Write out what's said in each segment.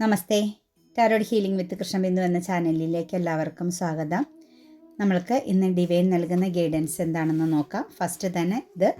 Namaste. Tarot healing with Krishnabindu എന്ന ചാനലിലേക്ക് എല്ലാവർക്കും സ്വാഗതം. നമ്മൾക്ക് ഇന്ന് ഡിവൈൻ നൽകുന്ന ഗൈഡൻസ് എന്താണെന്ന് നോക്കാം. ഫസ്റ്റ് തന്നെ ഇത്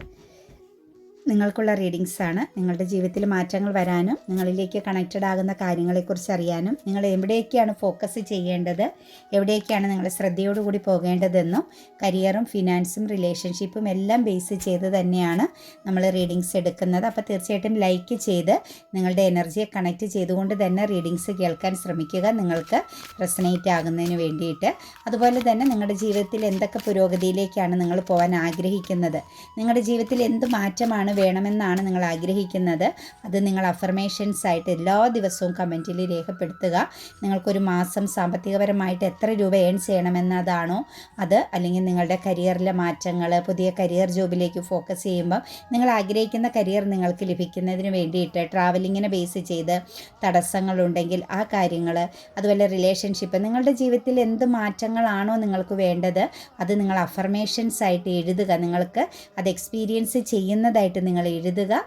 നിങ്ങൾക്കുള്ള റീഡിങ്സ് ആണ് നിങ്ങളുടെ ജീവിതത്തിൽ മാറ്റങ്ങൾ വരാനും നിങ്ങളിലേക്ക് കണക്റ്റഡ് ആകുന്ന കാര്യങ്ങളെക്കുറിച്ച് അറിയാനും നിങ്ങൾ എവിടെയൊക്കെയാണ് ഫോക്കസ് ചെയ്യേണ്ടത് എവിടെയൊക്കെയാണ് നിങ്ങൾ ശ്രദ്ധയോടുകൂടി പോകേണ്ടതെന്നും കരിയറും ഫിനാൻസും റിലേഷൻഷിപ്പും എല്ലാം ബേസ് ചെയ്ത് തന്നെയാണ് നമ്മൾ റീഡിങ്സ് എടുക്കുന്നത്. അപ്പോൾ തീർച്ചയായിട്ടും ലൈക്ക് ചെയ്ത് നിങ്ങളുടെ എനർജിയെ കണക്റ്റ് ചെയ്തുകൊണ്ട് തന്നെ റീഡിങ്സ് കേൾക്കാൻ ശ്രമിക്കുക. നിങ്ങൾക്ക് റെസനേറ്റ് ആകുന്നതിന് വേണ്ടിയിട്ട്. അതുപോലെ തന്നെ നിങ്ങളുടെ ജീവിതത്തിൽ എന്തൊക്കെ പുരോഗതിയിലേക്കാണ് നിങ്ങൾ പോകാൻ ആഗ്രഹിക്കുന്നത്? നിങ്ങളുടെ ജീവിതത്തിൽ എന്ത് മാറ്റമാണ് വേണമെന്നാണ് നിങ്ങൾ ആഗ്രഹിക്കുന്നത്. അത് നിങ്ങൾ അഫർമേഷൻസ് ആയിട്ട് എല്ലാ ദിവസവും കമന്റിൽ രേഖപ്പെടുത്തുക. നിങ്ങൾക്കൊരു മാസം സാമ്പത്തികപരമായിട്ട് എത്ര രൂപ ഏൺ ചെയ്യണമെന്നതാണോ അത് അല്ലെങ്കിൽ നിങ്ങളുടെ കരിയറിലെ മാറ്റങ്ങൾ പുതിയ കരിയർ ജോബിലേക്ക് ഫോക്കസ് ചെയ്യുമ്പോൾ നിങ്ങൾ ആഗ്രഹിക്കുന്ന കരിയർ നിങ്ങൾക്ക് ലഭിക്കുന്നതിന് വേണ്ടിയിട്ട് ട്രാവലിങ്ങിനെ ബേസ് ചെയ്ത് തടസ്സങ്ങളുണ്ടെങ്കിൽ ആ കാര്യങ്ങൾ അതുപോലെ റിലേഷൻഷിപ്പ് നിങ്ങളുടെ ജീവിതത്തിൽ എന്ത് മാറ്റങ്ങളാണോ നിങ്ങൾക്ക് വേണ്ടത് അത് നിങ്ങൾ അഫർമേഷൻസ് ആയിട്ട് എഴുതുക. നിങ്ങൾക്ക് അത് എക്സ്പീരിയൻസ് ചെയ്യുന്നതായിട്ട് നിങ്ങൾ എഴുതുക.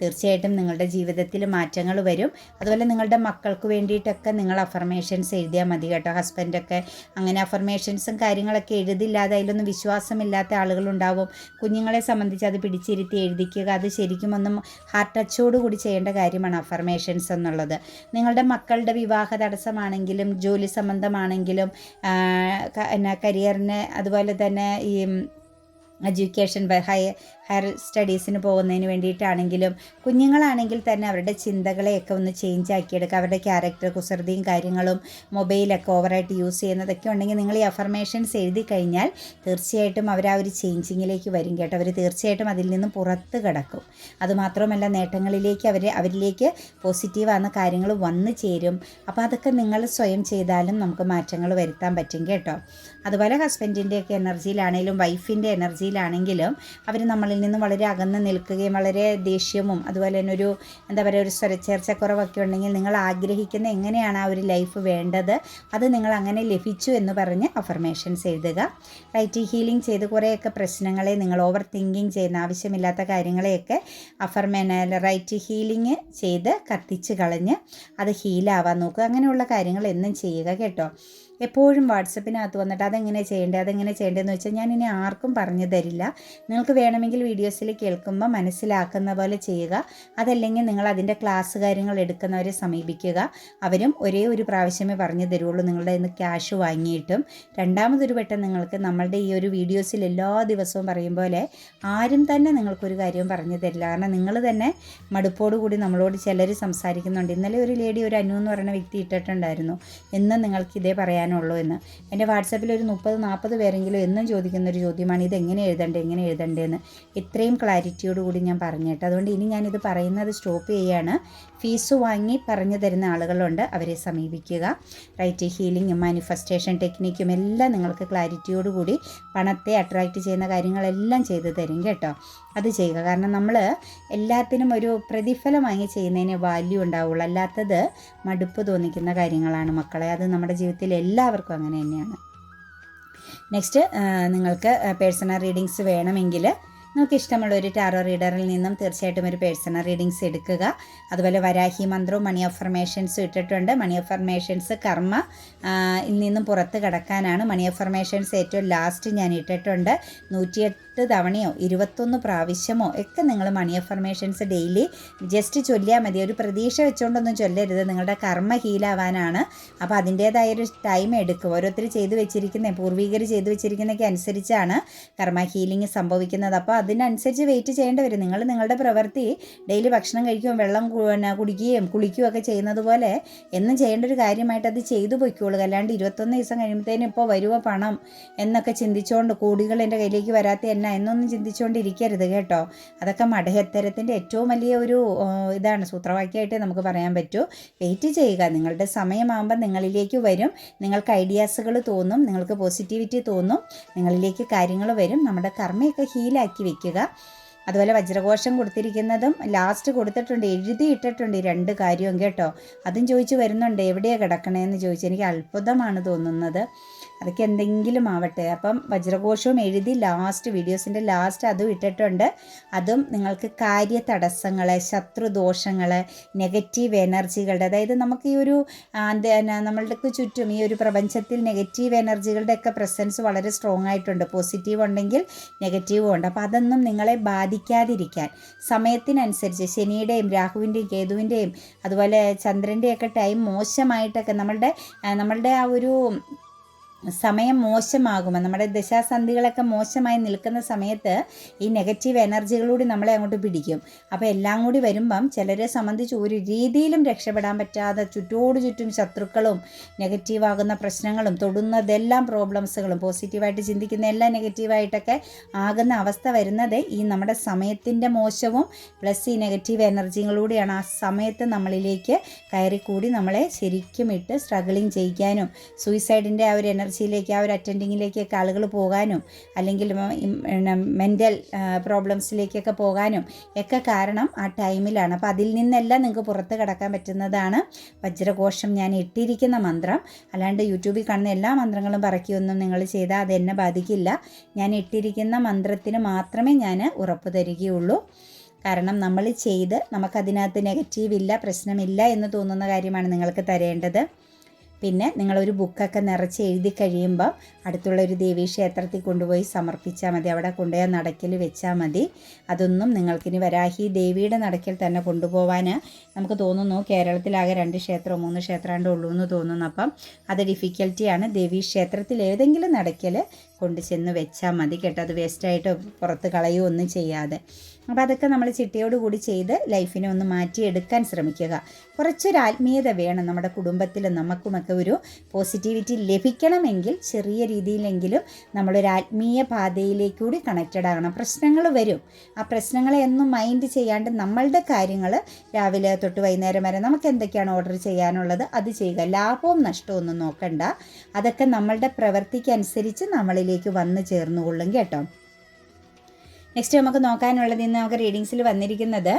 തീർച്ചയായിട്ടും നിങ്ങളുടെ ജീവിതത്തിൽ മാറ്റങ്ങൾ വരും. അതുപോലെ നിങ്ങളുടെ മക്കൾക്ക് വേണ്ടിയിട്ടൊക്കെ നിങ്ങൾ അഫർമേഷൻസ് എഴുതിയാൽ മതി കേട്ടോ. ഹസ്ബൻഡൊക്കെ അങ്ങനെ അഫർമേഷൻസും കാര്യങ്ങളൊക്കെ എഴുതില്ലാതെ അതിലൊന്നും വിശ്വാസമില്ലാത്ത ആളുകളുണ്ടാവും കുഞ്ഞുങ്ങളെ സംബന്ധിച്ച് അത് പിടിച്ചിരുത്തി എഴുതിക്കുക. അത് ശരിക്കും ഒന്നും ഹാർട്ട് ടച്ചോട് കൂടി ചെയ്യേണ്ട കാര്യമാണ് അഫർമേഷൻസ് എന്നുള്ളത്. നിങ്ങളുടെ മക്കളുടെ വിവാഹ തടസ്സമാണെങ്കിലും ജോലി സംബന്ധമാണെങ്കിലും എന്നാ കരിയറിന് അതുപോലെ തന്നെ ഈ എഡ്യൂക്കേഷൻ ഹൈ ഹയർ സ്റ്റഡീസിന് പോകുന്നതിന് വേണ്ടിയിട്ടാണെങ്കിലും കുഞ്ഞുങ്ങളാണെങ്കിൽ തന്നെ അവരുടെ ചിന്തകളെയൊക്കെ ഒന്ന് ചേഞ്ച് ആക്കിയെടുക്കുക. അവരുടെ ക്യാരക്ടർ കുസൃതിയും കാര്യങ്ങളും മൊബൈലൊക്കെ ഓവറായിട്ട് യൂസ് ചെയ്യുന്നതൊക്കെ ഉണ്ടെങ്കിൽ നിങ്ങൾ ഈ അഫർമേഷൻസ് എഴുതി കഴിഞ്ഞാൽ തീർച്ചയായിട്ടും അവർ ആ ഒരു ചേഞ്ചിങ്ങിലേക്ക് വരും കേട്ടോ. അവർ തീർച്ചയായിട്ടും അതിൽ നിന്നും പുറത്ത് കിടക്കും. അതുമാത്രമല്ല നേട്ടങ്ങളിലേക്ക് അവർ അവരിലേക്ക് പോസിറ്റീവാകുന്ന കാര്യങ്ങൾ വന്നു ചേരും. അപ്പോൾ അതൊക്കെ നിങ്ങൾ സ്വയം ചെയ്താലും നമുക്ക് മാറ്റങ്ങൾ വരുത്താൻ പറ്റും കേട്ടോ. അതുപോലെ ഹസ്ബൻഡിന്റെയൊക്കെ എനർജിയിലാണെങ്കിലും വൈഫിന്റെ എനർജിയിലാണെങ്കിലും അവർ നമ്മളിൽ നിന്നും വളരെ അകന്ന് നിൽക്കുകയും വളരെ ദേഷ്യവും അതുപോലെ തന്നെ ഒരു എന്താ പറയുക ഒരു സ്വരച്ചേർച്ചക്കുറവൊക്കെ ഉണ്ടെങ്കിൽ നിങ്ങൾ ആഗ്രഹിക്കുന്ന എങ്ങനെയാണ് ആ ഒരു ലൈഫ് വേണ്ടത് അത് നിങ്ങൾ അങ്ങനെ ലഭിച്ചു എന്ന് പറഞ്ഞ് അഫർമേഷൻസ് എഴുതുക. റൈറ്റ് ഹീലിംഗ് ചെയ്ത് കുറേയൊക്കെ പ്രശ്നങ്ങളെ നിങ്ങൾ ഓവർ തിങ്കിങ് ചെയ്യുന്ന ആവശ്യമില്ലാത്ത കാര്യങ്ങളെയൊക്കെ അഫർമേന റൈറ്റ് ഹീലിംഗ് ചെയ്ത് കത്തിച്ച് കളഞ്ഞ് അത് ഹീലാവാൻ നോക്കുക. അങ്ങനെയുള്ള കാര്യങ്ങൾ എന്നും ചെയ്യുക കേട്ടോ. എപ്പോഴും വാട്സപ്പിനകത്ത് വന്നിട്ട് അതെങ്ങനെ ചെയ്യേണ്ടത് അതെങ്ങനെ ചെയ്യേണ്ടതെന്ന് വെച്ചാൽ ഞാൻ ഇനി ആർക്കും പറഞ്ഞു തരില്ല. നിങ്ങൾക്ക് വേണമെങ്കിൽ വീഡിയോസിൽ കേൾക്കുമ്പോൾ മനസ്സിലാക്കുന്ന പോലെ ചെയ്യുക. അതല്ലെങ്കിൽ നിങ്ങൾ അതിന്റെ ക്ലാസ് കാര്യങ്ങൾ എടുക്കുന്നവരെ സമീപിക്കുക. അവരും ഒരേ ഒരു പ്രാവശ്യമേ പറഞ്ഞു തരുള്ളൂ. നിങ്ങളുടെ ഇന്ന് ക്യാഷ് വാങ്ങിയിട്ടും. രണ്ടാമതൊരു വട്ടം നിങ്ങൾക്ക് നമ്മളുടെ ഈ ഒരു വീഡിയോസിൽ എല്ലാ ദിവസവും പറയും പോലെ ആരും തന്നെ നിങ്ങൾക്കൊരു കാര്യവും പറഞ്ഞു തരില്ല. കാരണം നിങ്ങൾ തന്നെ മടുപ്പോടു കൂടി നമ്മളോട് ചിലർ സംസാരിക്കുന്നുണ്ട്. ഇന്നലെ ഒരു ലേഡി ഒരു അനു എന്ന് പറയുന്ന വ്യക്തി ഇട്ടിട്ടുണ്ടായിരുന്നു. എന്നും നിങ്ങൾക്ക് ഇതേ പറയാനുള്ളൂ എന്ന്. എന്റെ വാട്സാപ്പിൽ ഒരു മുപ്പത് നാൽപ്പത് പേരെങ്കിലും എന്നും ചോദിക്കുന്ന ഒരു ചോദ്യമാണ് ഇത് എങ്ങനെ എഴുതണ്ടേ എങ്ങനെ എഴുതണ്ടേന്ന് ഇത്രയും ക്ലാരിറ്റിയോട് കൂടി ഞാൻ പറഞ്ഞിട്ട് അതുകൊണ്ട് ഇനി ഞാനിത് പറയുന്നത് സ്റ്റോപ്പ് ചെയ്യുകയാണ് ഫീസ് വാങ്ങി പറഞ്ഞു തരുന്ന ആളുകളുണ്ട് അവരെ സമീപിക്കുക. റൈറ്റ് ഹീലിംഗും മാനിഫെസ്റ്റേഷൻ ടെക്നിക്കും എല്ലാം നിങ്ങൾക്ക് ക്ലാരിറ്റിയോടുകൂടി പണത്തെ അട്രാക്റ്റ് ചെയ്യുന്ന കാര്യങ്ങളെല്ലാം ചെയ്തു തരും കേട്ടോ. അത് ചെയ്യുക. കാരണം നമ്മൾ എല്ലാത്തിനും ഒരു പ്രതിഫലം വാങ്ങി ചെയ്യുന്നതിന് വാല്യൂ ഉണ്ടാവുള്ളൂ. അല്ലാത്തത് മടുപ്പ് തോന്നിക്കുന്ന കാര്യങ്ങളാണ് മക്കളെ. അത് നമ്മുടെ ജീവിതത്തിൽ എല്ലാവർക്കും അങ്ങനെ തന്നെയാണ്. നെക്സ്റ്റ് നിങ്ങൾക്ക് പേഴ്സണൽ റീഡിങ്സ് വേണമെങ്കിൽ നിങ്ങൾക്ക് ഇഷ്ടമുള്ള ഒരു ടാറോ റീഡറിൽ നിന്നും തീർച്ചയായിട്ടും ഒരു പേഴ്സണൽ റീഡിങ്സ് എടുക്കുക. അതുപോലെ വരാഹി മന്ത്രവും മണി അഫർമേഷൻസും ഇട്ടിട്ടുണ്ട്. മണി അഫർമേഷൻസ് കർമ്മ ഇൽ നിന്നും പുറത്ത് കടക്കാനാണ് മണി അഫർമേഷൻസ് ഏറ്റവും ലാസ്റ്റ് ഞാൻ ഇട്ടിട്ടുണ്ട്. നൂറ്റിയെട്ട് തവണയോ ഇരുപത്തൊന്ന് പ്രാവശ്യമോ ഒക്കെ നിങ്ങൾ മണി അഫർമേഷൻസ് ഡെയിലി ജസ്റ്റ് ചൊല്ലിയാൽ മതി. ഒരു പ്രതീക്ഷ വെച്ചുകൊണ്ടൊന്നും ചൊല്ലരുത്. നിങ്ങളുടെ കർമ്മ ഹീലാവാനാണ് അപ്പോൾ അതിന്റേതായ ഒരു ടൈം എടുക്കും ഓരോരുത്തർ ചെയ്തു വെച്ചിരിക്കുന്ന പൂർവീകർ ചെയ്തു വെച്ചിരിക്കുന്നതൊക്കെ അനുസരിച്ചാണ് കർമ്മ ഹീലിംഗ് സംഭവിക്കുന്നത്. അപ്പോൾ അതിനനുസരിച്ച് വെയിറ്റ് ചെയ്യേണ്ടി വരും. നിങ്ങൾ നിങ്ങളുടെ പ്രവൃത്തി ഡെയിലി ഭക്ഷണം കഴിക്കുകയും വെള്ളം പിന്നെ കുടിക്കുകയും കുളിക്കുകയും ഒക്കെ ചെയ്യുന്നത് പോലെ എന്നും ചെയ്യേണ്ട ഒരു കാര്യമായിട്ട് അത് ചെയ്തു പൊയ്ക്കോളുക. അല്ലാണ്ട് ഇരുപത്തൊന്ന് ദിവസം കഴിയുമ്പോഴത്തേനും ഇപ്പോൾ വരുമോ പണം എന്നൊക്കെ ചിന്തിച്ചുകൊണ്ട് കൂടികൾ എന്റെ കയ്യിലേക്ക് വരാത്ത എന്നാ എന്നൊന്നും ചിന്തിച്ചുകൊണ്ടിരിക്കരുത് കേട്ടോ. അതൊക്കെ മഠയത്തരത്തിന്റെ ഏറ്റവും വലിയ ഒരു ഇതാണ്. സൂത്രവാക്യമായിട്ട് നമുക്ക് പറയാൻ പറ്റൂ. വെയിറ്റ് ചെയ്യുക. നിങ്ങളുടെ സമയമാകുമ്പോൾ നിങ്ങളിലേക്ക് വരും. നിങ്ങൾക്ക് ഐഡിയാസുകൾ തോന്നും. നിങ്ങൾക്ക് പോസിറ്റിവിറ്റി തോന്നും. നിങ്ങളിലേക്ക് കാര്യങ്ങൾ വരും. നമ്മുടെ കർമ്മയൊക്കെ ഹീലാക്കി വെക്കുക അതുപോലെ വജ്രകോശം കൊടുത്തിരിക്കുന്നതും ലാസ്റ്റ് കൊടുത്തിട്ടുണ്ട്. എഴുതിയിട്ടിട്ടുണ്ട് ഈ രണ്ട് കാര്യവും കേട്ടോ. അതും ചോദിച്ചു വരുന്നുണ്ട് എവിടെയാണ് കിടക്കണേന്ന്? ചോദിച്ചു. എനിക്ക് അത്ഭുതമാണ് തോന്നുന്നത്. അതൊക്കെ എന്തെങ്കിലും ആവട്ടെ. അപ്പം വജ്രഘോഷവും എഴുതി ലാസ്റ്റ് വീഡിയോസിന്റെ ലാസ്റ്റ് അതും ഇട്ടിട്ടുണ്ട്. അതും നിങ്ങൾക്ക് കാര്യ തടസ്സങ്ങൾ ശത്രുദോഷങ്ങൾ നെഗറ്റീവ് എനർജികളുടെ അതായത് നമുക്ക് ഈ ഒരു നമ്മളുടെ ചുറ്റും ഈ ഒരു പ്രപഞ്ചത്തിൽ നെഗറ്റീവ് എനർജികളുടെ ഒക്കെ പ്രസൻസ് വളരെ സ്ട്രോങ് ആയിട്ടുണ്ട്. പോസിറ്റീവ് ഉണ്ടെങ്കിൽ നെഗറ്റീവും ഉണ്ട്. അപ്പോൾ അതൊന്നും നിങ്ങളെ ബാധിക്കാതിരിക്കാൻ. സമയത്തിനനുസരിച്ച് ശനിയുടെയും രാഹുവിന്റെയും കേതുവിന്റെയും അതുപോലെ ചന്ദ്രന്റെയൊക്കെ ടൈം മോശമായിട്ടൊക്കെ നമ്മളുടെ നമ്മളുടെ ആ ഒരു സമയം മോശമാകുമ്പോൾ നമ്മുടെ ദശാസന്ധികളൊക്കെ മോശമായി നിൽക്കുന്ന സമയത്ത് ഈ നെഗറ്റീവ് എനർജികളൂടി നമ്മളെ അങ്ങോട്ട് പിടിക്കും. അപ്പോൾ എല്ലാം കൂടി വരുമ്പം ചിലരെ സംബന്ധിച്ച് ഒരു രീതിയിലും രക്ഷപ്പെടാൻ പറ്റാതെ ചുറ്റോട് ചുറ്റും ശത്രുക്കളും നെഗറ്റീവാകുന്ന പ്രശ്നങ്ങളും തൊടുന്നതെല്ലാം പ്രോബ്ലംസുകളും പോസിറ്റീവായിട്ട് ചിന്തിക്കുന്ന എല്ലാം നെഗറ്റീവായിട്ടൊക്കെ ആകുന്ന അവസ്ഥ വരുന്നത് ഈ നമ്മുടെ സമയത്തിന്റെ മോശവും പ്ലസ് ഈ നെഗറ്റീവ് എനർജികളൂടെയാണ്. ആ സമയത്ത് നമ്മളിലേക്ക് കയറിക്കൂടി നമ്മളെ ശരിക്കും ഇട്ട് സ്ട്രഗിളിങ് ചെയ്യിക്കാനും സൂയിസൈഡിന്റെ ആ ഒരു എനർജി എമർജൻസിയിലേക്ക് ആ ഒരു അറ്റൻഡിങ്ങിലേക്കൊക്കെ ആളുകൾ പോകാനും അല്ലെങ്കിൽ മെന്റൽ പ്രോബ്ലംസിലേക്കൊക്കെ പോകാനും ഒക്കെ കാരണം ആ ടൈമിലാണ്. അപ്പോൾ അതിൽ നിന്നെല്ലാം നിങ്ങൾക്ക് പുറത്ത് കിടക്കാൻ പറ്റുന്നതാണ് വജ്രകോശം ഞാൻ ഇട്ടിരിക്കുന്ന മന്ത്രം. അല്ലാണ്ട് യൂട്യൂബിൽ കാണുന്ന എല്ലാ മന്ത്രങ്ങളും പറക്കിയൊന്നും നിങ്ങൾ ചെയ്താൽ അത് എന്നെ ബാധിക്കില്ല. ഞാൻ ഇട്ടിരിക്കുന്ന മന്ത്രത്തിന് മാത്രമേ ഞാൻ ഉറപ്പ് തരികയുള്ളൂ. കാരണം നമ്മൾ ചെയ്ത് നമുക്കതിനകത്ത് നെഗറ്റീവ് ഇല്ല പ്രശ്നമില്ല എന്ന് തോന്നുന്ന കാര്യമാണ് നിങ്ങൾക്ക് തരേണ്ടത്. പിന്നെ നിങ്ങളൊരു ബുക്കൊക്കെ നിറച്ച് എഴുതി കഴിയുമ്പോൾ അടുത്തുള്ള ഒരു ദേവീ ക്ഷേത്രത്തിൽ കൊണ്ടുപോയി സമർപ്പിച്ചാൽ മതി. അവിടെ കൊണ്ടുപോയി നടക്കിൽ വെച്ചാൽ മതി. അതൊന്നും നിങ്ങൾക്കിനി വരാഹി ദേവിയുടെ നടക്കിൽ തന്നെ കൊണ്ടുപോകാൻ നമുക്ക് തോന്നുന്നു കേരളത്തിലാകെ രണ്ട് ക്ഷേത്രമോ മൂന്ന് ക്ഷേത്രമാണ്ടേ ഉള്ളൂ എന്ന് തോന്നുന്നു. അപ്പം അത് ഡിഫിക്കൽറ്റിയാണ് ദേവീ ക്ഷേത്രത്തിൽ ഏതെങ്കിലും നടക്കൽ കൊണ്ട് ചെന്ന് വെച്ചാൽ മതി കേട്ടോ. അത് വേസ്റ്റായിട്ട് പുറത്ത് കളയുകയോ ഒന്നും ചെയ്യാതെ. അപ്പോൾ അതൊക്കെ നമ്മൾ ചിട്ടയോട് കൂടി ചെയ്ത് ലൈഫിനെ ഒന്ന് മാറ്റിയെടുക്കാൻ ശ്രമിക്കുക. കുറച്ചൊരു ആത്മീയത വേണം നമ്മുടെ കുടുംബത്തിൽ നമുക്കുമൊക്കെ ഒരു പോസിറ്റിവിറ്റി ലഭിക്കണമെങ്കിൽ ചെറിയ രീതിയിലെങ്കിലും നമ്മളൊരു ആത്മീയ പാതയിലേക്കൂടി കണക്റ്റഡ് ആകണം. പ്രശ്നങ്ങൾ വരും. ആ പ്രശ്നങ്ങളെ ഒന്നും മൈൻഡ് ചെയ്യാണ്ട് നമ്മളുടെ കാര്യങ്ങൾ രാവിലെ തൊട്ട് വൈകുന്നേരം വരെ നമുക്ക് എന്തൊക്കെയാണ് ഓർഡർ ചെയ്യാനുള്ളത് അത് ചെയ്യുക. ലാഭവും നഷ്ടവും ഒന്നും നോക്കണ്ട. അതൊക്കെ നമ്മളുടെ പ്രവൃത്തിക്കനുസരിച്ച് നമ്മളിലേക്ക് വന്ന് ചേർന്നുകൊള്ളും കേട്ടോ. നെക്സ്റ്റ് നമുക്ക് നോക്കാനുള്ളത് ഇന്ന് നമുക്ക് റീഡിങ്സിൽ വന്നിരിക്കുന്നത്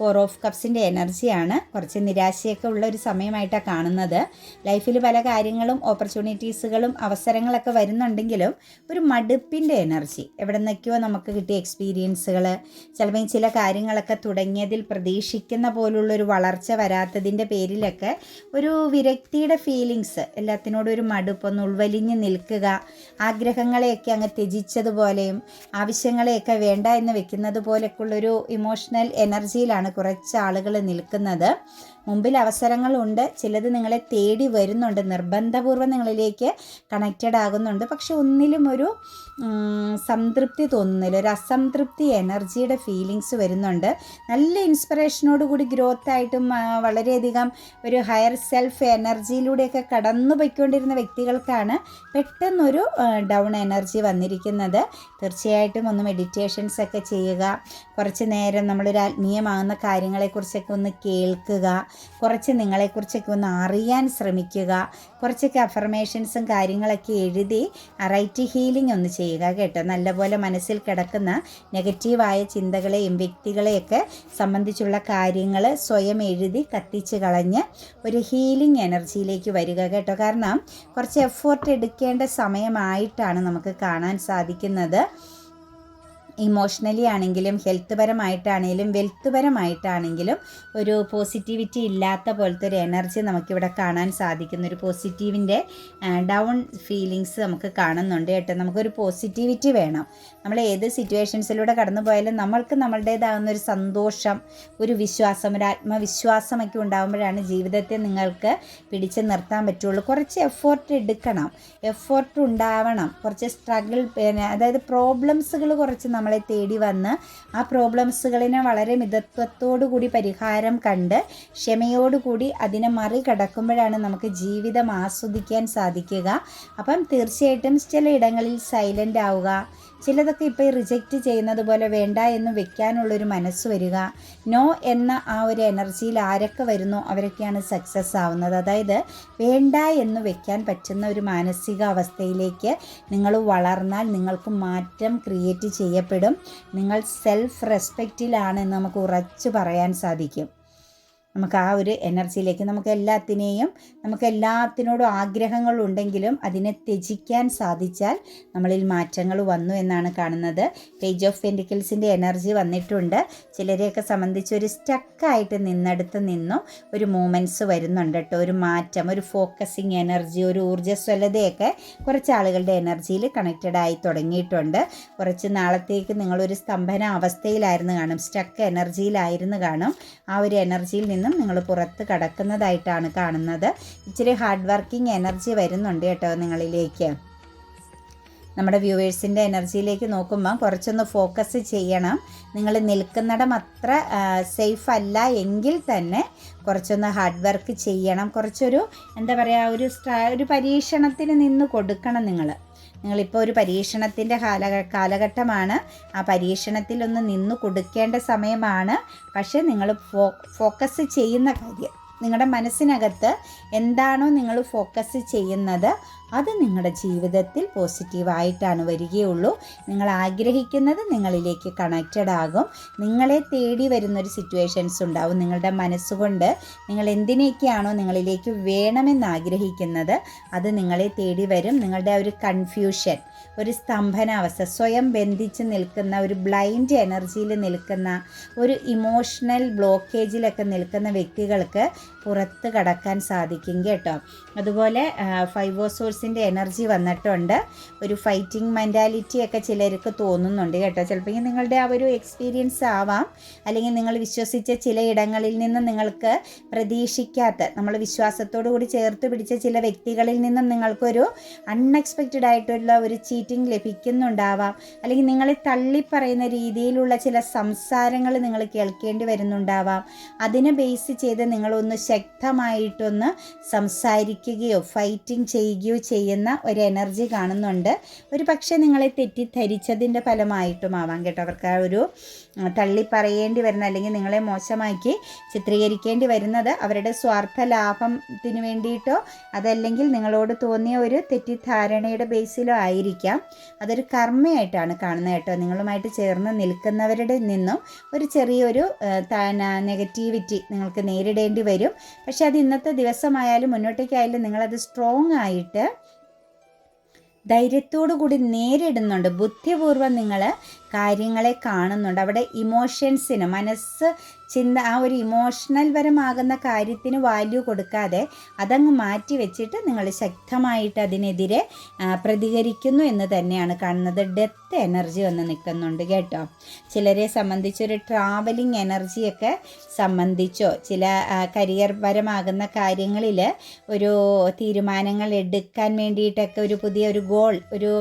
ഫോർ ഓഫ് കപ്സിന്റെ എനർജിയാണ്. കുറച്ച് നിരാശയൊക്കെ ഉള്ള ഒരു സമയമായിട്ടാണ് കാണുന്നത്. ലൈഫിൽ പല കാര്യങ്ങളും ഓപ്പർച്യൂണിറ്റീസുകളും അവസരങ്ങളൊക്കെ വരുന്നുണ്ടെങ്കിലും ഒരു മടുപ്പിന്റെ എനർജി. എവിടെ നിന്നൊക്കെയോ നമുക്ക് കിട്ടിയ എക്സ്പീരിയൻസുകൾ ചിലപ്പോൾ ചില കാര്യങ്ങളൊക്കെ തുടങ്ങിയതിൽ പ്രതീക്ഷിക്കുന്ന പോലുള്ളൊരു വളർച്ച വരാത്തതിന്റെ പേരിലൊക്കെ ഒരു വിരക്തിയുടെ ഫീലിങ്സ് എല്ലാത്തിനോടും ഒരു മടുപ്പ് ഒന്ന് ഉൾവലിഞ്ഞ് നിൽക്കുക ആഗ്രഹങ്ങളെയൊക്കെ അങ്ങ് ത്യജിച്ചതുപോലെയും ആവശ്യങ്ങളെയൊക്കെ വേണ്ട എന്ന് വെക്കുന്നത് പോലെയൊക്കെയുള്ളൊരു ഇമോഷണൽ എനർജിയിലാണ് കുറച്ച് ആളുകൾ നിൽക്കുന്നത്. മുമ്പിൽ അവസരങ്ങളുണ്ട്. ചിലത് നിങ്ങളെ തേടി വരുന്നുണ്ട്. നിർബന്ധപൂർവം നിങ്ങളിലേക്ക് കണക്റ്റഡ് ആകുന്നുണ്ട്. പക്ഷെ ഒന്നിലും ഒരു സംതൃപ്തി തോന്നുന്നില്ല. ഒരു അസംതൃപ്തി എനർജിയുടെ ഫീലിങ്സ് വരുന്നുണ്ട്. നല്ല ഇൻസ്പിറേഷനോട് കൂടി ഗ്രോത്ത് ആയിട്ടും വളരെയധികം ഒരു ഹയർ സെൽഫ് എനർജിയിലൂടെയൊക്കെ കടന്നു പോയിക്കൊണ്ടിരുന്ന വ്യക്തികൾക്കാണ് പെട്ടെന്നൊരു ഡൗൺ എനർജി വന്നിരിക്കുന്നത്. തീർച്ചയായിട്ടും ഒന്ന് മെഡിറ്റേഷൻസ് ഒക്കെ ചെയ്യുക. കുറച്ച് നേരം നമ്മളൊരു ആത്മീയമാകുന്ന കാര്യങ്ങളെക്കുറിച്ചൊക്കെ ഒന്ന് കേൾക്കുക. കുറച്ച് നിങ്ങളെക്കുറിച്ചൊക്കെ ഒന്ന് അറിയാൻ ശ്രമിക്കുക. കുറച്ചൊക്കെ അഫർമേഷൻസും കാര്യങ്ങളൊക്കെ എഴുതി റൈറ്റ് ഹീലിംഗ് ഒന്ന് ചെയ്യുക കേട്ടോ. നല്ലപോലെ മനസ്സിൽ കിടക്കുന്ന നെഗറ്റീവായ ചിന്തകളെയും വ്യക്തികളെയൊക്കെ സംബന്ധിച്ചുള്ള കാര്യങ്ങൾ സ്വയം എഴുതി കത്തിച്ച് കളഞ്ഞ് ഒരു ഹീലിംഗ് എനർജിയിലേക്ക് വരിക കേട്ടോ. കാരണം കുറച്ച് എഫേർട്ട് എടുക്കേണ്ട സമയമായിട്ടാണ് നമുക്ക് കാണാൻ സാധിക്കുന്നത്. ഇമോഷണലി ആണെങ്കിലും ഹെൽത്ത് പരമായിട്ടാണെങ്കിലും വെൽത്ത് പരമായിട്ടാണെങ്കിലും ഒരു പോസിറ്റിവിറ്റി ഇല്ലാത്ത പോലത്തെ ഒരു എനർജി നമുക്കിവിടെ കാണാൻ സാധിക്കുന്നു ഒരു പോസിറ്റീവിന്റെ ഡൗൺ ഫീലിങ്സ് നമുക്ക് കാണുന്നുണ്ട് കേട്ടോ. നമുക്കൊരു പോസിറ്റിവിറ്റി വേണം. നമ്മൾ ഏത് സിറ്റുവേഷൻസിലൂടെ കടന്നു പോയാലും നമ്മൾക്ക് നമ്മളുടേതാകുന്ന ഒരു സന്തോഷം ഒരു വിശ്വാസം ഒരു ആത്മവിശ്വാസമൊക്കെ ഉണ്ടാകുമ്പോഴാണ് ജീവിതത്തെ നിങ്ങൾക്ക് പിടിച്ച് നിർത്താൻ പറ്റുള്ളൂ. കുറച്ച് എഫേർട്ട് എടുക്കണം. എഫേർട്ട് ഉണ്ടാവണം. കുറച്ച് സ്ട്രഗിൾ പിന്നെ അതായത് പ്രോബ്ലംസുകൾ കുറച്ച് നമ്മളെ തേടി വന്ന് ആ പ്രോബ്ലംസുകളിനെ വളരെ മിതത്വത്തോടു കൂടി പരിഹാരം കണ്ട് ക്ഷമയോടുകൂടി അതിനെ മറികടക്കുമ്പോഴാണ് നമുക്ക് ജീവിതം ആസ്വദിക്കാൻ സാധിക്കുക. അപ്പം തീർച്ചയായിട്ടും ചില ഇടങ്ങളിൽ സൈലന്റ് ആവുക ചിലതൊക്കെ ഇപ്പോൾ റിജക്റ്റ് ചെയ്യുന്നത് പോലെ വേണ്ട എന്ന് വെക്കാനുള്ളൊരു മനസ്സ് വരിക. നോ എന്ന ആ ഒരു എനർജിയിൽ ആരൊക്കെ വരുന്നു അവരൊക്കെയാണ് സക്സസ് ആവുന്നത്. അതായത് വേണ്ട എന്ന് വെക്കാൻ പറ്റുന്ന ഒരു മാനസിക അവസ്ഥയിലേക്ക് നിങ്ങൾ വളർന്നാൽ നിങ്ങൾക്ക് മാറ്റം ക്രിയേറ്റ് ചെയ്യപ്പെടും. നിങ്ങൾ സെൽഫ് റെസ്പെക്റ്റിലാണെന്ന് നമുക്ക് ഉറച്ചു പറയാൻ സാധിക്കും. നമുക്ക് ആ ഒരു എനർജിയിലേക്ക് നമുക്ക് എല്ലാത്തിനെയും നമുക്ക് എല്ലാത്തിനോടും ആഗ്രഹങ്ങൾ ഉണ്ടെങ്കിലും അതിനെ ത്യജിക്കാൻ സാധിച്ചാൽ നമ്മളിൽ മാറ്റങ്ങൾ വന്നു എന്നാണ് കാണുന്നത്. പേജ് ഓഫ് പെന്റിക്കിൾസിന്റെ എനർജി വന്നിട്ടുണ്ട്. ചിലരെയൊക്കെ സംബന്ധിച്ച് ഒരു സ്റ്റക്കായിട്ട് നിന്നടുത്ത് നിന്നും ഒരു മൂമെന്റ്സ് വരുന്നുണ്ട് കേട്ടോ. ഒരു മാറ്റം ഒരു ഫോക്കസിങ് എനർജി ഒരു ഊർജസ്വലതയൊക്കെ കുറച്ച് ആളുകളുടെ എനർജിയിൽ കണക്റ്റഡ് ആയി തുടങ്ങിയിട്ടുണ്ട്. കുറച്ച് നാളത്തേക്ക് നിങ്ങളൊരു സ്തംഭന അവസ്ഥയിലായിരുന്നു കാണും. സ്റ്റക്ക് എനർജിയിലായിരുന്നു കാണും. ആ ഒരു എനർജിയിൽ നിന്നും നിങ്ങൾ പുറത്ത് കടക്കുന്നതായിട്ടാണ് കാണുന്നത്. ഇച്ചിരി ഹാർഡ് വർക്കിംഗ് എനർജി വരുന്നുണ്ട് കേട്ടോ നിങ്ങളിലേക്ക്. നമ്മുടെ വ്യൂവേഴ്സിന്റെ എനർജിയിലേക്ക് നോക്കുമ്പോൾ കുറച്ചൊന്ന് ഫോക്കസ് ചെയ്യണം. നിങ്ങൾ നിൽക്കുന്നിടം അത്ര സേഫ് അല്ല എങ്കിൽ തന്നെ കുറച്ചൊന്ന് ഹാർഡ് വർക്ക് ചെയ്യണം. കുറച്ചൊരു എന്താ പറയുക ഒരു ഒരു പരീക്ഷണത്തിന് നിന്ന് കൊടുക്കണം നിങ്ങൾ. നിങ്ങളിപ്പോൾ ഒരു പരീക്ഷണത്തിന്റെ കാല കാലഘട്ടമാണ്. ആ പരീക്ഷണത്തിൽ ഒന്ന് നിന്ന് കൊടുക്കേണ്ട സമയമാണ്. പക്ഷേ നിങ്ങൾ ഫോ ഫോക്കസ് ചെയ്യുന്ന കാര്യം നിങ്ങളുടെ മനസ്സിനകത്ത് എന്താണോ നിങ്ങൾ ഫോക്കസ് ചെയ്യുന്നത് അത് നിങ്ങളുടെ ജീവിതത്തിൽ പോസിറ്റീവായിട്ടാണ് വരികയുള്ളൂ. നിങ്ങൾ ആഗ്രഹിക്കുന്നത് നിങ്ങളിലേക്ക് കണക്റ്റഡ് ആകും. നിങ്ങളെ തേടി വരുന്നൊരു സിറ്റുവേഷൻസ് ഉണ്ടാവും നിങ്ങളുടെ മനസ്സുകൊണ്ട്. നിങ്ങൾ എന്തിനൊക്കെയാണോ നിങ്ങളിലേക്ക് വേണമെന്ന് ആഗ്രഹിക്കുന്നത് അത് നിങ്ങളെ തേടി വരും. നിങ്ങളുടെ ഒരു കൺഫ്യൂഷൻ ഒരു സ്തംഭനാവസ്ഥ സ്വയം ബന്ധിച്ച് നിൽക്കുന്ന ഒരു ബ്ലൈൻഡ് എനർജിയിൽ നിൽക്കുന്ന ഒരു ഇമോഷണൽ ബ്ലോക്കേജിലൊക്കെ നിൽക്കുന്ന വ്യക്തികൾക്ക് പുറത്ത് കടക്കാൻ സാധിക്കും കേട്ടോ. അതുപോലെ ഫൈവോ സോഴ്സിന്റെ എനർജി വന്നിട്ടുണ്ട്. ഒരു ഫൈറ്റിംഗ് മെന്റാലിറ്റി ഒക്കെ ചിലർക്ക് തോന്നുന്നുണ്ട് കേട്ടോ. ചിലപ്പോൾ നിങ്ങളുടെ ആ ഒരു എക്സ്പീരിയൻസ് ആവാം. അല്ലെങ്കിൽ നിങ്ങൾ വിശ്വസിച്ച ചില ഇടങ്ങളിൽ നിന്ന് നിങ്ങൾക്ക് പ്രതീക്ഷിക്കാത്ത നമ്മൾ വിശ്വാസത്തോടു കൂടി ചേർത്ത് പിടിച്ച ചില വ്യക്തികളിൽ നിന്നും നിങ്ങൾക്കൊരു അൺഎക്സ്പെക്റ്റഡ് ആയിട്ടുള്ള ഒരു ചീറ്റിംഗ് ലഭിക്കുന്നുണ്ടാവാം. അല്ലെങ്കിൽ നിങ്ങളെ തള്ളിപ്പറയുന്ന രീതിയിലുള്ള ചില സംസാരങ്ങൾ നിങ്ങൾ കേൾക്കേണ്ടി വരുന്നുണ്ടാവാം. അതിനെ ബേസ് ചെയ്ത് നിങ്ങളൊന്ന് ശക്തമായിട്ടൊന്ന് സംസാരിക്കുകയോ ഫൈറ്റിംഗ് ചെയ്യുകയോ ചെയ്യുന്ന ഒരു എനർജി കാണുന്നുണ്ട്. ഒരു പക്ഷേ നിങ്ങളെ തെറ്റിദ്ധരിച്ചതിന്റെ ഫലമായിട്ടുമാവാം കേട്ടോ. അവർക്ക് ആ ഒരു തള്ളി പറയേണ്ടി വരുന്ന അല്ലെങ്കിൽ നിങ്ങളെ മോശമാക്കി ചിത്രീകരിക്കേണ്ടി വരുന്നത് അവരുടെ സ്വാർത്ഥ ലാഭത്തിന് വേണ്ടിയിട്ടോ അതല്ലെങ്കിൽ നിങ്ങളോട് തോന്നിയ ഒരു തെറ്റിദ്ധാരണയുടെ ബേസിലോ ആയിരിക്കാം. അതൊരു കർമ്മയായിട്ടാണ് കാണുന്നത് കേട്ടോ. നിങ്ങളുമായിട്ട് ചേർന്ന് നിൽക്കുന്നവരുടെ നിന്നും ഒരു ചെറിയൊരു നെഗറ്റിവിറ്റി നിങ്ങൾക്ക് നേരിടേണ്ടി വരും. പക്ഷെ അത് ഇന്നത്തെ ദിവസമായാലും മുന്നോട്ടേക്കായാലും നിങ്ങളത് സ്ട്രോങ് ആയിട്ട് ധൈര്യത്തോടു കൂടി നേരിടുന്നുണ്ട്. ബുദ്ധിപൂർവം നിങ്ങൾ കാര്യങ്ങളെ കാണുന്നുണ്ട്. അവിടെ ഇമോഷൻസിന് മനസ്സ് ചിന്ത ആ ഒരു ഇമോഷണൽ പരമാകുന്ന കാര്യത്തിന് വാല്യൂ കൊടുക്കാതെ അതങ്ങ് മാറ്റി വെച്ചിട്ട് നിങ്ങൾ ശക്തമായിട്ട് അതിനെതിരെ പ്രതികരിക്കുന്നു എന്ന് തന്നെയാണ് കാണുന്നത്. ഡെത്ത് എനർജി വന്ന് നിൽക്കുന്നുണ്ട് കേട്ടോ. ചിലരെ സംബന്ധിച്ചൊരു ട്രാവലിംഗ് എനർജിയൊക്കെ സംബന്ധിച്ചോ ചില കരിയർ പരമാകുന്ന കാര്യങ്ങളിൽ ഒരു തീരുമാനങ്ങൾ എടുക്കാൻ വേണ്ടിയിട്ടൊക്കെ ഒരു പുതിയ ഒരു ഗോൾ ഒരു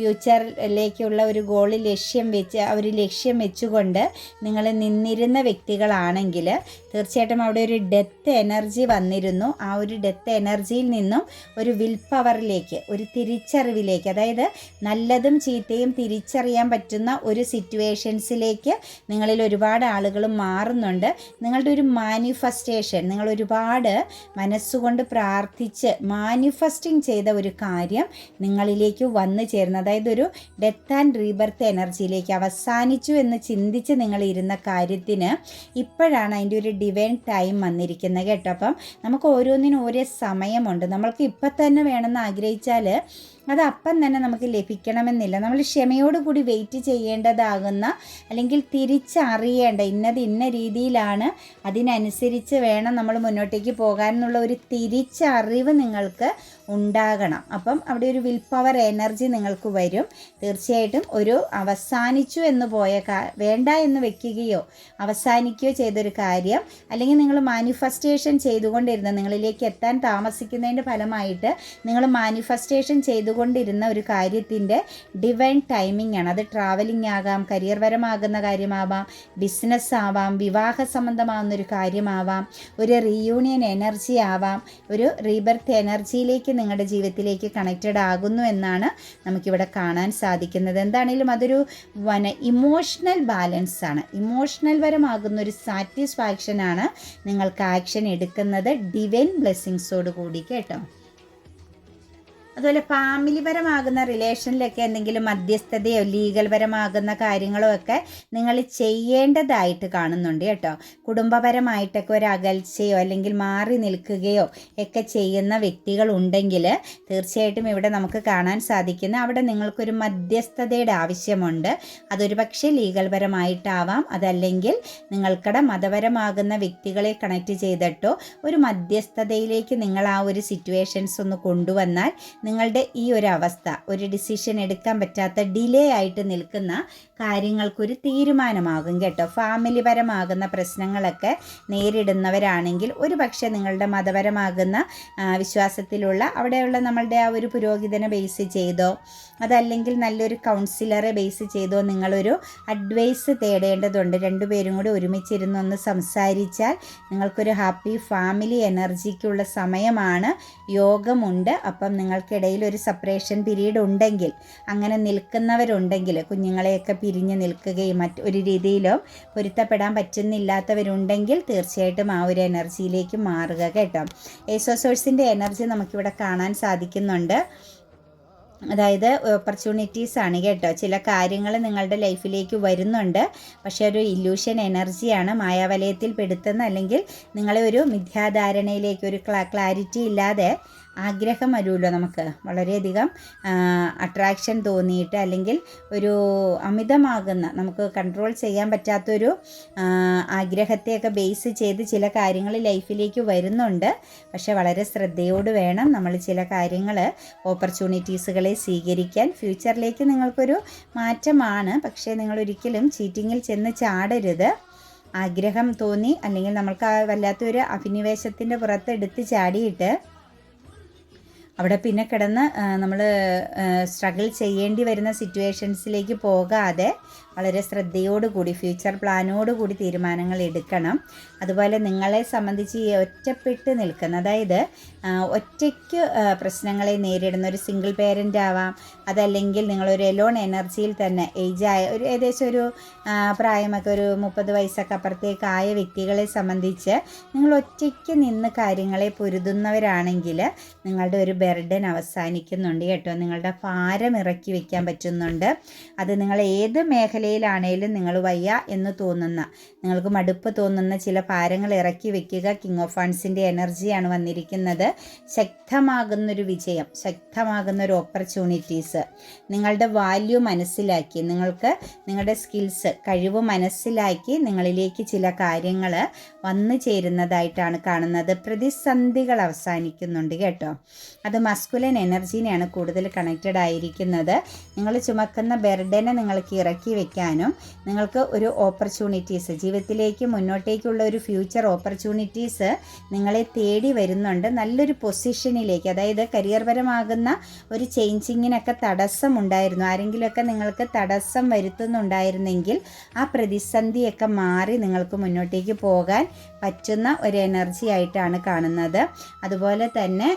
ഫ്യൂച്ചറിലേക്കുള്ള ഒരു ഗോൾ ലക്ഷ്യം വെച്ച് അവർ ലക്ഷ്യം വെച്ചുകൊണ്ട് നിങ്ങൾ നിന്നിരുന്ന വ്യക്തികളാണെങ്കിൽ തീർച്ചയായിട്ടും അവിടെ ഒരു ഡെത്ത് എനർജി വന്നിരുന്നു. ആ ഒരു ഡെത്ത് എനർജിയിൽ നിന്നും ഒരു വിൽ പവറിലേക്ക് ഒരു തിരിച്ചറിവിലേക്ക് അതായത് നല്ലതും ചീത്തയും തിരിച്ചറിയാൻ പറ്റുന്ന ഒരു സിറ്റുവേഷൻസിലേക്ക് നിങ്ങളിൽ ഒരുപാട് ആളുകൾ മാറുന്നുണ്ട്. നിങ്ങളുടെ ഒരു മാനിഫെസ്റ്റേഷൻ നിങ്ങൾ ഒരുപാട് മനസ്സുകൊണ്ട് പ്രാർത്ഥിച്ച് മാനിഫെസ്റ്റിംഗ് ചെയ്ത ഒരു കാര്യം നിങ്ങളിലേക്ക് വന്നു ചേരുന്നത് അതായത് ഒരു ഡെത്ത് ആൻഡ് റീബർത്ത് എനർജിയിലേക്ക് അവസാനിച്ചു എന്ന് ചിന്തിച്ച് നിങ്ങൾ ഇരുന്ന കാര്യത്തിന് ഇപ്പോഴാണ് അതിന്റെ ഒരു ഡിവൈൻ ടൈം വന്നിരിക്കുന്നത് കേട്ടോ. അപ്പം നമുക്ക് ഓരോന്നിനും ഓരോ സമയമുണ്ട്. നമ്മൾക്ക് ഇപ്പം തന്നെ വേണമെന്ന് ആഗ്രഹിച്ചാൽ അത് അപ്പം തന്നെ നമുക്ക് ലഭിക്കണമെന്നില്ല. നമ്മൾ ക്ഷമയോടുകൂടി വെയിറ്റ് ചെയ്യേണ്ടതാകുന്ന അല്ലെങ്കിൽ തിരിച്ചറിയേണ്ട ഇന്നത് ഇന്ന രീതിയിലാണ് അതിനനുസരിച്ച് വേണം നമ്മൾ മുന്നോട്ടേക്ക് പോകാൻ എന്നുള്ള ഒരു തിരിച്ചറിവ് നിങ്ങൾക്ക് ഉണ്ടാകണം. അപ്പം അവിടെ ഒരു വിൽ പവർ എനർജി നിങ്ങൾക്ക് വരും. തീർച്ചയായിട്ടും ഒരു അവസാനിച്ചു എന്ന് പോയ വേണ്ട എന്ന് വെക്കുകയോ അവസാനിക്കുകയോ ചെയ്തൊരു കാര്യം അല്ലെങ്കിൽ നിങ്ങൾ മാനിഫെസ്റ്റേഷൻ ചെയ്തുകൊണ്ടിരുന്ന നിങ്ങളിലേക്ക് എത്താൻ താമസിക്കുന്നതിന്റെ ഫലമായിട്ട് നിങ്ങൾ മാനിഫെസ്റ്റേഷൻ ചെയ്തുകൊണ്ടിരുന്ന ഒരു കാര്യത്തിന്റെ ഡിവൈൻ ടൈമിംഗ് ആണ്. അത് ട്രാവലിംഗ് ആകാം കരിയർ പരമാകുന്ന കാര്യമാവാം ബിസിനസ് ആവാം വിവാഹ സംബന്ധമാകുന്ന ഒരു കാര്യമാവാം ഒരു റീയൂണിയൻ എനർജി ആവാം ഒരു റീബർത്ത് എനർജിയിലേക്ക് നിങ്ങളുടെ ജീവിതത്തിലേക്ക് കണക്റ്റഡ് ആകുന്നു എന്നാണ് നമുക്കിവിടെ കാണാൻ സാധിക്കുന്നത്. എന്താണെങ്കിലും അതൊരു വന ഇമോഷണൽ ബാലൻസ് ആണ്. ഇമോഷണൽ പരമാകുന്ന ഒരു സാറ്റിസ്ഫാക്ഷനാണ് നിങ്ങൾക്ക് ആക്ഷൻ എടുക്കുന്നത്. ഡിവൈൻ ബ്ലെസ്സിങ്സോട് കൂടി കേട്ടോ. അതുപോലെ ഫാമിലി പരമാകുന്ന റിലേഷനിലൊക്കെ എന്തെങ്കിലും മധ്യസ്ഥതയോ ലീഗൽ പരമാകുന്ന കാര്യങ്ങളോ ഒക്കെ നിങ്ങൾ ചെയ്യേണ്ടതായിട്ട് കാണുന്നുണ്ട് കേട്ടോ. കുടുംബപരമായിട്ടൊക്കെ ഒരു അകൽച്ചയോ അല്ലെങ്കിൽ മാറി നിൽക്കുകയോ ഒക്കെ ചെയ്യുന്ന വ്യക്തികൾ ഉണ്ടെങ്കിൽ തീർച്ചയായിട്ടും ഇവിടെ നമുക്ക് കാണാൻ സാധിക്കുന്ന അവിടെ നിങ്ങൾക്കൊരു മധ്യസ്ഥതയുടെ ആവശ്യമുണ്ട്. അതൊരു പക്ഷേ ലീഗൽ പരമായിട്ടാവാം അതല്ലെങ്കിൽ നിങ്ങൾക്കടെ മതപരമാകുന്ന വ്യക്തികളെ കണക്ട് ചെയ്തിട്ടോ ഒരു മധ്യസ്ഥതയിലേക്ക് നിങ്ങൾ ആ ഒരു സിറ്റുവേഷൻസ് ഒന്ന് കൊണ്ടുവന്നാൽ നിങ്ങളുടെ ഈ ഒരു അവസ്ഥ ഒരു ഡിസിഷൻ എടുക്കാൻ പറ്റാത്ത ഡിലേ ആയിട്ട് നിൽക്കുന്ന കാര്യങ്ങൾക്കൊരു തീരുമാനമാകും കേട്ടോ. ഫാമിലി പരമാകുന്ന പ്രശ്നങ്ങളൊക്കെ നേരിടുന്നവരാണെങ്കിൽ ഒരു പക്ഷേ നിങ്ങളുടെ മതപരമാകുന്ന വിശ്വാസത്തിലുള്ള അവിടെയുള്ള നമ്മളുടെ ആ ഒരു പുരോഹിതനെ ബേസ് ചെയ്തോ അതല്ലെങ്കിൽ നല്ലൊരു കൗൺസിലറെ ബേസ് ചെയ്തോ നിങ്ങളൊരു അഡ്വൈസ് തേടേണ്ടതുണ്ട്. രണ്ടുപേരും കൂടി ഒരുമിച്ചിരുന്ന് ഒന്ന് സംസാരിച്ചാൽ നിങ്ങൾക്കൊരു ഹാപ്പി ഫാമിലി എനർജിക്കുള്ള സമയമാണ് യോഗമുണ്ട്. അപ്പം നിങ്ങൾക്കിടയിൽ ഒരു സെപ്പറേഷൻ പീരീഡ് ഉണ്ടെങ്കിൽ അങ്ങനെ നിൽക്കുന്നവരുണ്ടെങ്കിൽ കുഞ്ഞുങ്ങളെയൊക്കെ പിരിഞ്ഞ് നിൽക്കുകയും ഒരു രീതിയിലോ പൊരുത്തപ്പെടാൻ പറ്റുന്നില്ലാത്തവരുണ്ടെങ്കിൽ തീർച്ചയായിട്ടും ആ ഒരു എനർജിയിലേക്ക് മാറുക കേട്ടോ. ഏസോസോഴ്സിന്റെ എനർജി നമുക്കിവിടെ കാണാൻ സാധിക്കുന്നുണ്ട്. അതായത് ഓപ്പർച്യൂണിറ്റീസ് ആണ് കേട്ടോ. ചില കാര്യങ്ങൾ നിങ്ങളുടെ ലൈഫിലേക്ക് വരുന്നുണ്ട്. പക്ഷേ ഒരു ഇല്യൂഷൻ എനർജിയാണ് മായാവലയത്തിൽ പെടുത്തുന്ന അല്ലെങ്കിൽ നിങ്ങളെ ഒരു മിഥ്യാധാരണയിലേക്ക് ഒരു ക്ലാരിറ്റി ഇല്ലാതെ ആഗ്രഹം വരുമല്ലോ നമുക്ക്? വളരെയധികം അട്രാക്ഷൻ തോന്നിയിട്ട് അല്ലെങ്കിൽ ഒരു അമിതമാകുന്ന നമുക്ക് കൺട്രോൾ ചെയ്യാൻ പറ്റാത്തൊരു ആഗ്രഹത്തെയൊക്കെ ബേസ് ചെയ്ത് ചില കാര്യങ്ങൾ ലൈഫിലേക്ക് വരുന്നുണ്ട്. പക്ഷേ വളരെ ശ്രദ്ധയോട് വേണം നമ്മൾ ചില കാര്യങ്ങൾ ഓപ്പർച്യൂണിറ്റീസുകളെ സ്വീകരിക്കാൻ. ഫ്യൂച്ചറിലേക്ക് നിങ്ങൾക്കൊരു മാറ്റമാണ്. പക്ഷേ നിങ്ങൾ ഒരിക്കലും ചീറ്റിങ്ങിൽ ചെന്ന് ചാടരുത്. ആഗ്രഹം തോന്നി അല്ലെങ്കിൽ നമ്മൾക്ക് വല്ലാത്തൊരു അഭിനിവേശത്തിന്റെ പുറത്ത് എടുത്ത് ചാടിയിട്ട് അവിടെ പിന്നെ കിടന്ന് നമ്മൾ സ്ട്രഗിൾ ചെയ്യേണ്ടി വരുന്ന സിറ്റുവേഷൻസിലേക്ക് പോകാതെ വളരെ ശ്രദ്ധയോടുകൂടി ഫ്യൂച്ചർ പ്ലാനോടുകൂടി തീരുമാനങ്ങൾ എടുക്കണം. അതുപോലെ നിങ്ങളെ സംബന്ധിച്ച് ഈ ഒറ്റപ്പെട്ട് നിൽക്കുന്ന അതായത് ഒറ്റയ്ക്ക് പ്രശ്നങ്ങളെ നേരിടുന്ന ഒരു സിംഗിൾ പേരന്റ് ആവാം അതല്ലെങ്കിൽ നിങ്ങളൊരു എലോൺ എനർജിയിൽ തന്നെ ഏജ് ആയ ഒരു ഏകദേശം ഒരു പ്രായമൊക്കെ ഒരു മുപ്പത് വയസ്സൊക്കെ അപ്പുറത്തേക്ക് ആയ വ്യക്തികളെ സംബന്ധിച്ച് നിങ്ങൾ ഒറ്റയ്ക്ക് നിന്ന് കാര്യങ്ങളെ പൊരുതുന്നവരാണെങ്കിൽ നിങ്ങളുടെ ഒരു ബെർഡൻ അവസാനിക്കുന്നുണ്ട് കേട്ടോ. നിങ്ങളുടെ ഭാരം ഇറക്കി വയ്ക്കാൻ പറ്റുന്നുണ്ട്. അത് നിങ്ങൾ ഏത് മേഖല മേഖലയിലാണേലും നിങ്ങൾ വയ്യ എന്ന് തോന്നുന്ന നിങ്ങൾക്ക് മടുപ്പ് തോന്നുന്ന ചില ഭാരങ്ങൾ ഇറക്കി വെക്കുക കിങ് ഓഫ് ഫണ്ട്സിന്റെ എനർജിയാണ് വന്നിരിക്കുന്നത്. ശക്തമാകുന്നൊരു വിജയം ശക്തമാകുന്ന ഒരു ഓപ്പർച്യൂണിറ്റീസ് നിങ്ങളുടെ വാല്യൂ മനസ്സിലാക്കി നിങ്ങൾക്ക് നിങ്ങളുടെ സ്കിൽസ് കഴിവ് മനസ്സിലാക്കി നിങ്ങളിലേക്ക് ചില കാര്യങ്ങൾ വന്നു ചേരുന്നതായിട്ടാണ് കാണുന്നത്. പ്രതിസന്ധികൾ അവസാനിക്കുന്നുണ്ട് കേട്ടോ. അത് മസ്കുലൻ എനർജീനെയാണ് കൂടുതൽ കണക്റ്റഡ് ആയിരിക്കുന്നത്. നിങ്ങൾ ചുമക്കുന്ന ബെർഡനെ നിങ്ങൾക്ക് ഇറക്കി വെക്കാനും നിങ്ങൾക്ക് ഒരു ഓപ്പർച്യൂണിറ്റീസ് ജീവിതത്തിലേക്ക് മുന്നോട്ടേക്കുള്ള ഒരു ഫ്യൂച്ചർ ഓപ്പർച്യൂണിറ്റീസ് നിങ്ങളെ തേടി വരുന്നുണ്ട്. നല്ലൊരു പൊസിഷനിലേക്ക് അതായത് കരിയർ പരമാകുന്ന ഒരു ചേഞ്ചിങ്ങിനൊക്കെ തടസ്സമുണ്ടായിരുന്നു. ആരെങ്കിലുമൊക്കെ നിങ്ങൾക്ക് തടസ്സം വരുത്തുന്നുണ്ടായിരുന്നെങ്കിൽ ആ പ്രതിസന്ധിയൊക്കെ മാറി നിങ്ങൾക്ക് മുന്നോട്ടേക്ക് പോകാൻ പറ്റുന്ന ഒരു എനർജി ആയിട്ടാണ് കാണുന്നത്. അതുപോലെ തന്നെ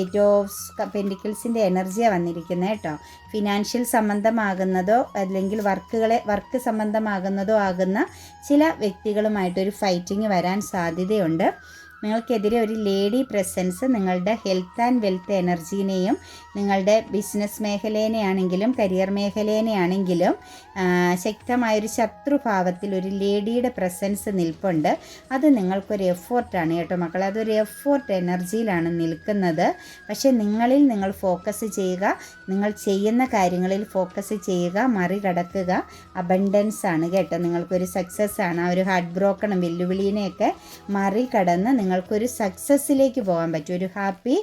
ഏറ്റവും പെൻഡിക്കിൾസിന്റെ എനർജിയാണ് വന്നിരിക്കുന്നത് കേട്ടോ. ഫിനാൻഷ്യൽ സംബന്ധമാകുന്നതോ അല്ലെങ്കിൽ വർക്കുകളെ വർക്ക് സംബന്ധമാകുന്നതോ ആകുന്ന ചില വ്യക്തികളുമായിട്ടൊരു ഫൈറ്റിംഗ് വരാൻ സാധ്യതയുണ്ട്. നിങ്ങൾക്കെതിരെ ഒരു ലേഡി പ്രസൻസ് നിങ്ങളുടെ ഹെൽത്ത് ആൻഡ് വെൽത്ത് എനർജീനെയും നിങ്ങളുടെ ബിസിനസ് മേഖലേനെയാണെങ്കിലും കരിയർ മേഖലേനെയാണെങ്കിലും ശക്തമായൊരു ശത്രുഭാവത്തിൽ ഒരു ലേഡിയുടെ പ്രസൻസ് നിൽപ്പുണ്ട്. അത് നിങ്ങൾക്കൊരു എഫോർട്ടാണ് കേട്ടോ മക്കൾ അതൊരു എഫോർട്ട് എനർജിയിലാണ് നിൽക്കുന്നത്. പക്ഷേ നിങ്ങളിൽ നിങ്ങൾ ഫോക്കസ് ചെയ്യുക നിങ്ങൾ ചെയ്യുന്ന കാര്യങ്ങളിൽ ഫോക്കസ് ചെയ്യുക മറികടക്കുക അബണ്ടൻസ് ആണ് കേട്ടോ. നിങ്ങൾക്കൊരു സക്സസ് ആണ്. ആ ഒരു ഹാർട്ട് ബ്രോക്കണും വെല്ലുവിളിനെയൊക്കെ മറികടന്ന് നിങ്ങൾ നിങ്ങൾക്കൊരു സക്സസ്സിലേക്ക് പോകാൻ പറ്റും. ഒരു ഹാപ്പി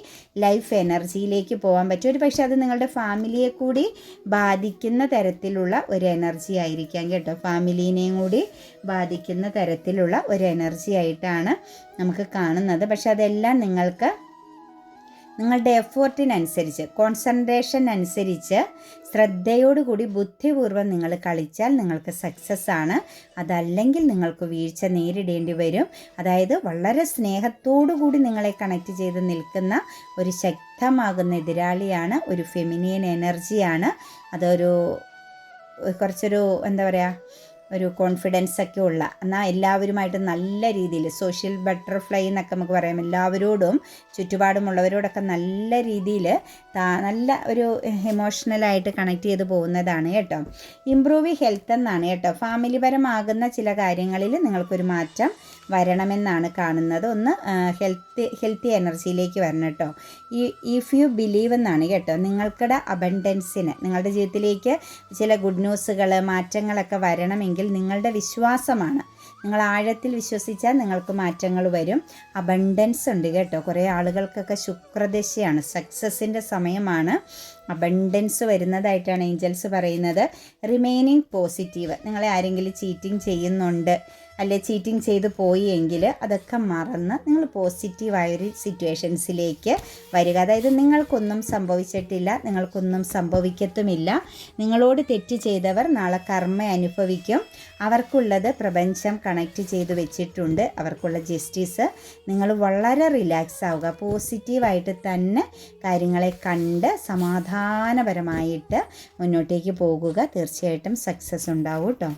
ലൈഫ് എനർജിയിലേക്ക് പോകാൻ പറ്റും. ഒരു പക്ഷേ അത് നിങ്ങളുടെ ഫാമിലിയെ കൂടി ബാധിക്കുന്ന തരത്തിലുള്ള ഒരു എനർജി ആയിരിക്കാം കേട്ടോ. ഫാമിലീനെയും കൂടി ബാധിക്കുന്ന തരത്തിലുള്ള ഒരു എനർജി ആയിട്ടാണ് നമുക്ക് കാണുന്നത്. പക്ഷെ അതെല്ലാം നിങ്ങൾക്ക് നിങ്ങളുടെ എഫേർട്ടിനനുസരിച്ച് കോൺസെൻട്രേഷൻ അനുസരിച്ച് ശ്രദ്ധയോടുകൂടി ബുദ്ധിപൂർവം നിങ്ങൾ കളിച്ചാൽ നിങ്ങൾക്ക് സക്സസ് ആണ്. അതല്ലെങ്കിൽ നിങ്ങൾക്ക് വീഴ്ച നേരിടേണ്ടി വരും. അതായത് വളരെ സ്നേഹത്തോടു കൂടി നിങ്ങളെ കണക്ട് ചെയ്ത് നിൽക്കുന്ന ഒരു ശക്തമാകുന്ന എതിരാളിയാണ് ഒരു ഫെമിനിയൻ എനർജിയാണ് അതൊരു കുറച്ചൊരു എന്താ പറയുക ഒരു കോൺഫിഡൻസ് ഒക്കെ ഉള്ള എന്നാൽ എല്ലാവരുമായിട്ട് നല്ല രീതിയിൽ സോഷ്യൽ ബട്ടർഫ്ലൈ എന്നൊക്കെ നമുക്ക് പറയാം. എല്ലാവരോടും ചുറ്റുപാടുമുള്ളവരോടൊക്കെ നല്ല രീതിയിൽ നല്ല ഒരു ഇമോഷണലായിട്ട് കണക്ട് ചെയ്ത് പോകുന്നതാണ് കേട്ടോ. ഇമ്പ്രൂവ് ഹെൽത്ത് എന്നാണ് കേട്ടോ. ഫാമിലി പരമാകുന്ന ചില കാര്യങ്ങളിൽ നിങ്ങൾക്കൊരു മാറ്റം വരണമെന്നാണ് കാണുന്നത്. ഒന്ന് ഹെൽത്ത് ഹെൽത്തി എനർജിയിലേക്ക് വരണം കേട്ടോ. ഈ ഇഫ് യു ബിലീവ് എന്നാണ് കേട്ടോ. നിങ്ങൾക്കിടെ അബൻഡൻസിന് നിങ്ങളുടെ ജീവിതത്തിലേക്ക് ചില ഗുഡ് ന്യൂസുകൾ മാറ്റങ്ങളൊക്കെ വരണമെങ്കിൽ നിങ്ങളുടെ വിശ്വാസമാണ്. നിങ്ങൾ ആഴത്തിൽ വിശ്വസിച്ചാൽ നിങ്ങൾക്ക് മാറ്റങ്ങൾ വരും. അബണ്ടൻസ് ഉണ്ട് കേട്ടോ. കുറേ ആളുകൾക്കൊക്കെ ശുക്രദശയാണ് സക്സസിന്റെ സമയമാണ്. അബണ്ടൻസ് വരുന്നതായിട്ടാണ് ഏഞ്ചൽസ് പറയുന്നത്. റിമൈനിങ് പോസിറ്റീവ് നിങ്ങളെ ആരെങ്കിലും ചീറ്റിംഗ് ചെയ്യുന്നുണ്ട്. അല്ലെ ചീറ്റിംഗ് ചെയ്ത് പോയി എങ്കിൽ അതൊക്കെ മറന്ന് നിങ്ങൾ പോസിറ്റീവായൊരു സിറ്റുവേഷൻസിലേക്ക് വരിക. അതായത് നിങ്ങൾക്കൊന്നും സംഭവിച്ചിട്ടില്ല നിങ്ങൾക്കൊന്നും സംഭവിക്കത്തുമില്ല. നിങ്ങളോട് തെറ്റ് ചെയ്തവർ നാളെ കർമ്മ അനുഭവിക്കും. അവർക്കുള്ളത് പ്രപഞ്ചം കണക്ട് ചെയ്ത് വെച്ചിട്ടുണ്ട്. അവർക്കുള്ള ജസ്റ്റിസ് നിങ്ങൾ വളരെ റിലാക്സ് ആവുക. പോസിറ്റീവായിട്ട് തന്നെ കാര്യങ്ങളെ കണ്ട് സമാധാനപരമായിട്ട് മുന്നോട്ടേക്ക് പോകുക. തീർച്ചയായിട്ടും സക്സസ് ഉണ്ടാവും കേട്ടോ